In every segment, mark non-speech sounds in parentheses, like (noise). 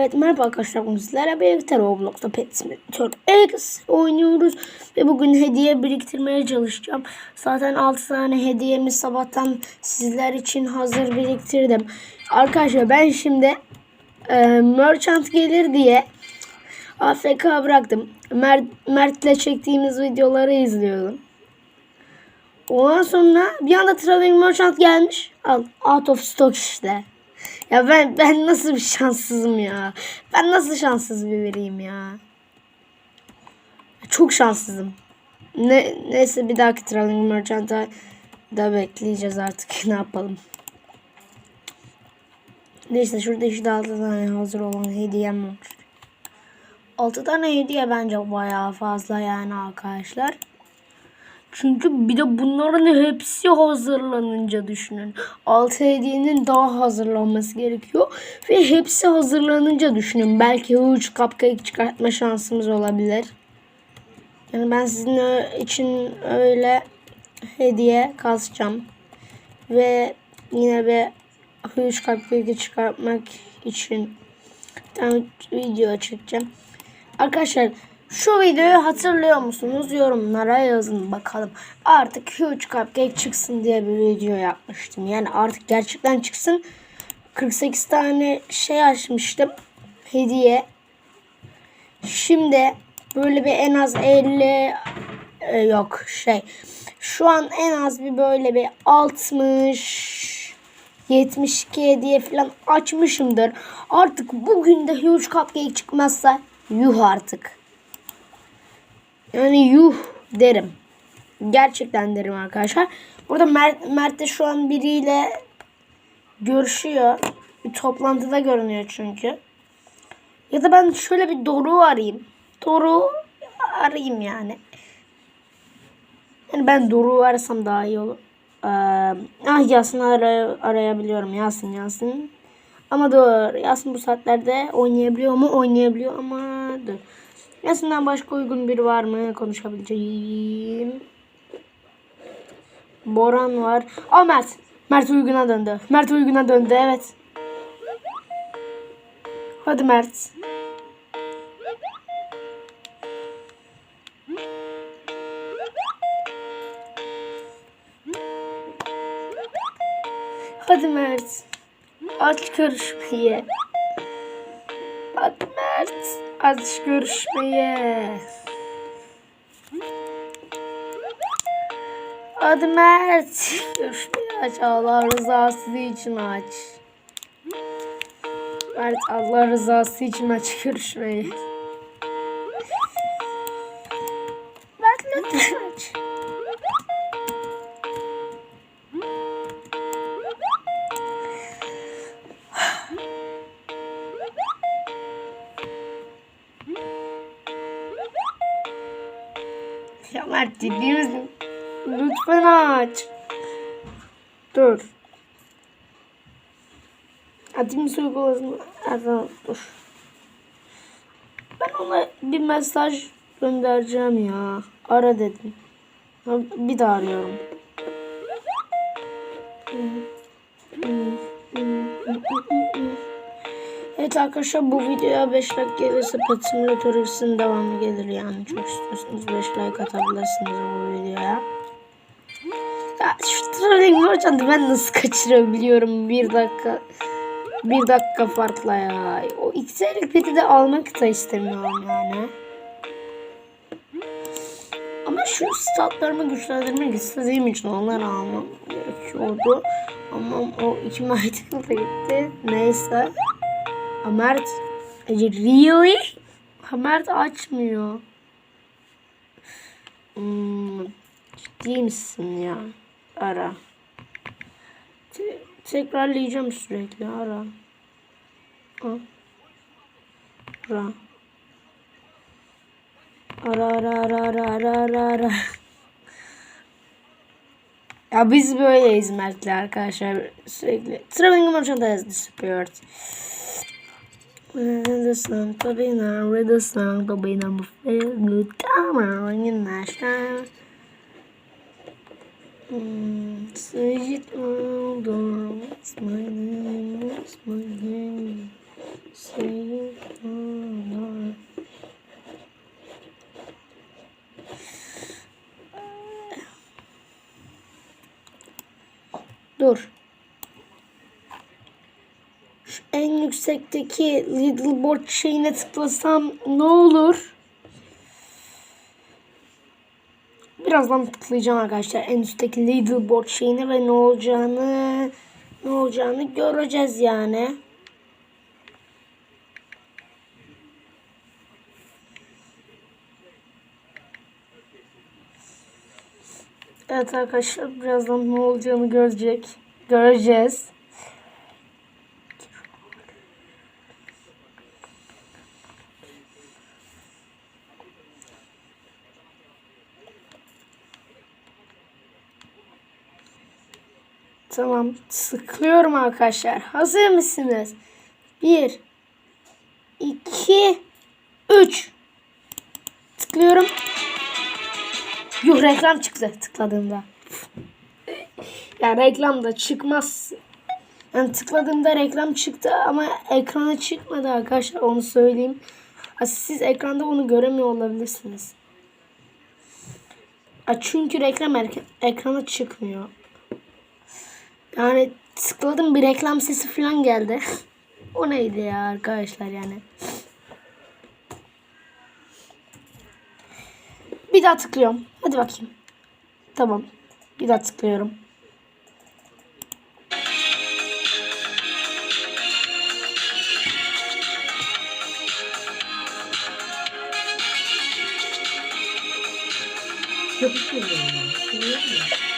Evet merhaba arkadaşlar bugün sizlerle birlikte Roblox'ta Pet Simulator X oynuyoruz. Ve bugün hediye biriktirmeye çalışacağım. Zaten 6 tane hediyemi sabahtan sizler için hazır biriktirdim. Arkadaşlar ben şimdi e, Merchant gelir diye AFK bıraktım. Mert, Mert'le çektiğimiz videoları izliyordum. Ondan sonra bir anda Traveling Merchant gelmiş. Al out of stock işte. Ya ben ben nasıl bir şanssızım ya. Ben nasıl şanssız bir vereyim ya. Çok şanssızım. Ne, neyse bir dahaki Traveling Merchant'a da bekleyeceğiz artık. (laughs) ne yapalım. Neyse şurada işte 6 tane hazır olan hediyem var. 6 tane hediye bence bayağı fazla yani arkadaşlar. Çünkü bir de bunların hepsi hazırlanınca düşünün. 6 hediyenin daha hazırlanması gerekiyor. Ve hepsi hazırlanınca düşünün. Belki huge cupcake çıkartma şansımız olabilir. Yani ben sizin için öyle hediye kasacağım. Ve yine bir huge cupcake çıkartmak için bir tane video çekeceğim. Arkadaşlar şu videoyu hatırlıyor musunuz? Yorumlara yazın bakalım. Artık Huge Cupcake çıksın diye bir video yapmıştım. Yani artık gerçekten çıksın. 48 tane şey açmıştım. Hediye. Şimdi böyle bir en az 50 e, yok şey. Şu an en az bir böyle bir 60 72 hediye falan açmışımdır. Artık bugün de Huge Cupcake çıkmazsa yuh artık. Yani yuh derim. Gerçekten derim arkadaşlar. Burada Mert, Mert de şu an biriyle görüşüyor. Bir toplantıda görünüyor çünkü. Ya da ben şöyle bir Doru arayayım. Doru arayayım yani. Yani ben Doru arasam daha iyi olur. Ee, ah Yasin'i aray- arayabiliyorum. Yasin Yasin. Ama dur. Yasin bu saatlerde oynayabiliyor mu? Oynayabiliyor ama dur. Yasin'den başka uygun biri var mı konuşabileceğim? Boran var. Aa Mert. Mert uyguna döndü. Mert uyguna döndü evet. Hadi Mert. Hadi Mert. Aç görüşmeyi. Hadi Aç görüşmeye. Hadi Mert. Görüşmeyi aç. Allah rızası için aç. Mert Allah rızası için aç görüşmeyi. Ya Mert ciddi misin? Lütfen aç. Dur. Atayım uygulasını. Erdoğan dur. Ben ona bir mesaj göndereceğim ya. Ara dedim. Bir daha arıyorum. Evet arkadaşlar bu videoya 5 like gelirse Pet Simulator devamı gelir yani çok istiyorsanız 5 like atabilirsiniz bu videoya. Ya şu Trolling Merchant'ı ben nasıl kaçırabiliyorum bir dakika bir dakika farkla ya. O XL'lik peti de almak da istemiyorum yani. Ama şu statlarımı güçlendirmek istediğim için onları almam gerekiyordu. Ama o iki mantıklı da gitti. Neyse. Mert. Really? Mert açmıyor. Hmm, misin ya? Ara. Te- tekrarlayacağım sürekli. Ara. Ara. Ara ara ara ara ara ara ara. (laughs) Ya biz böyleyiz Mert'le arkadaşlar sürekli. Traveling Merchant has disappeared. Time, ringing national. Hmm, say it all, what's my name, what's my name? Seni bana- Dur. Şu en yüksekteki Little Board şeyine tıklasam ne olur? Birazdan tıklayacağım arkadaşlar en üstteki Little Board şeyine ve ne olacağını ne olacağını göreceğiz yani. Evet arkadaşlar birazdan ne olacağını görecek. Göreceğiz. Tamam sıkıyorum arkadaşlar. Hazır mısınız? Bir, iki, üç. Tıklıyorum. Yok reklam çıktı tıkladığımda. Ya reklam da çıkmaz. Yani tıkladığımda reklam çıktı ama ekrana çıkmadı arkadaşlar onu söyleyeyim. Siz ekranda onu göremiyor olabilirsiniz. Çünkü reklam ekrana çıkmıyor. Yani tıkladım bir reklam sesi falan geldi. (laughs) o neydi ya arkadaşlar yani. Bir daha tıklıyorum. Hadi bakayım. Tamam. Bir daha tıklıyorum. We're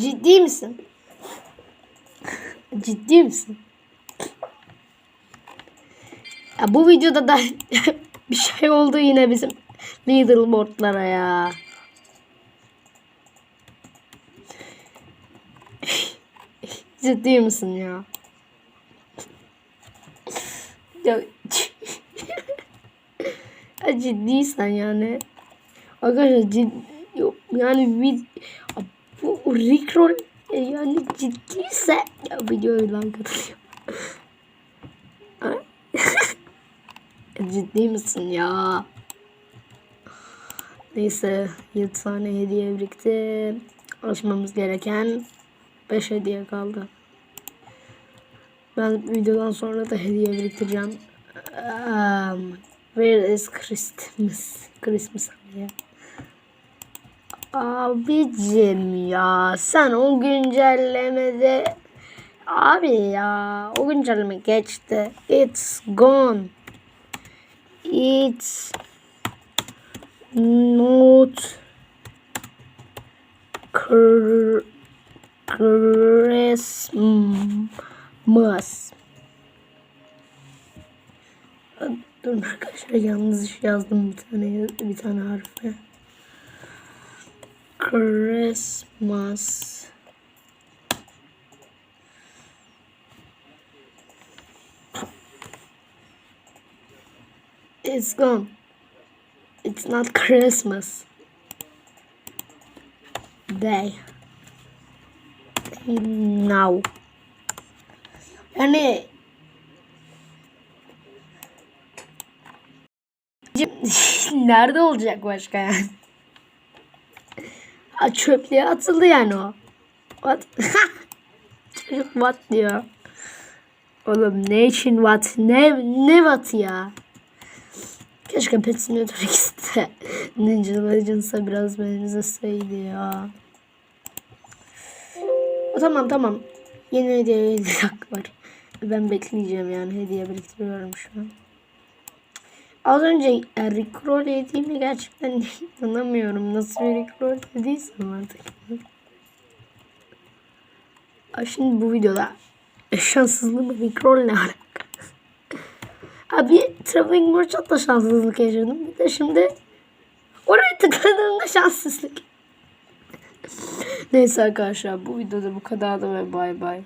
Ciddi misin? Ciddi misin? Ya bu videoda da (laughs) bir şey oldu yine bizim leaderboardlara ya. (laughs) Ciddi misin ya? Ya, (laughs) ciddiysen yani. Arkadaşlar ciddi yani vid bu Rickroll e, yani ciddiyse ya videoyu lan. (laughs) Ciddi misin ya? Neyse 7 tane hediye birikti. Açmamız gereken 5 hediye kaldı. Ben videodan sonra da hediye biriktireceğim. Um, where is Christmas? Christmas ya. Abicim ya sen o güncellemede abi ya o güncelleme geçti. It's gone. It's not Christmas. Dur arkadaşlar yanlış yazdım bir tane bir tane harfi. Christmas. It's gone. It's not Christmas. Day. Now. Yani (laughs) nerede olacak başka yani? Çöplüğe atıldı yani o. What? Çocuk (laughs) what diyor. Oğlum ne için what? Ne, ne what ya? Keşke Pet Simulator X'te (laughs) Ninja Legends'a biraz benzeseydi ya. O, tamam tamam. Yeni hediye hediye var. Ben bekleyeceğim yani hediye biriktiriyorum şu an. Az önce e, Rickroll yediğimi gerçekten (laughs) inanamıyorum. Nasıl bir Rickroll yediysem artık. Ay şimdi bu videoda şanssızlığım Rickroll ne alaka? (laughs) Abi Traveling Merchant'ta şanssızlık yaşadım. Bir de şimdi oraya tıkladığımda şanssızlık. (laughs) Neyse arkadaşlar bu videoda bu kadardı ve bay bay.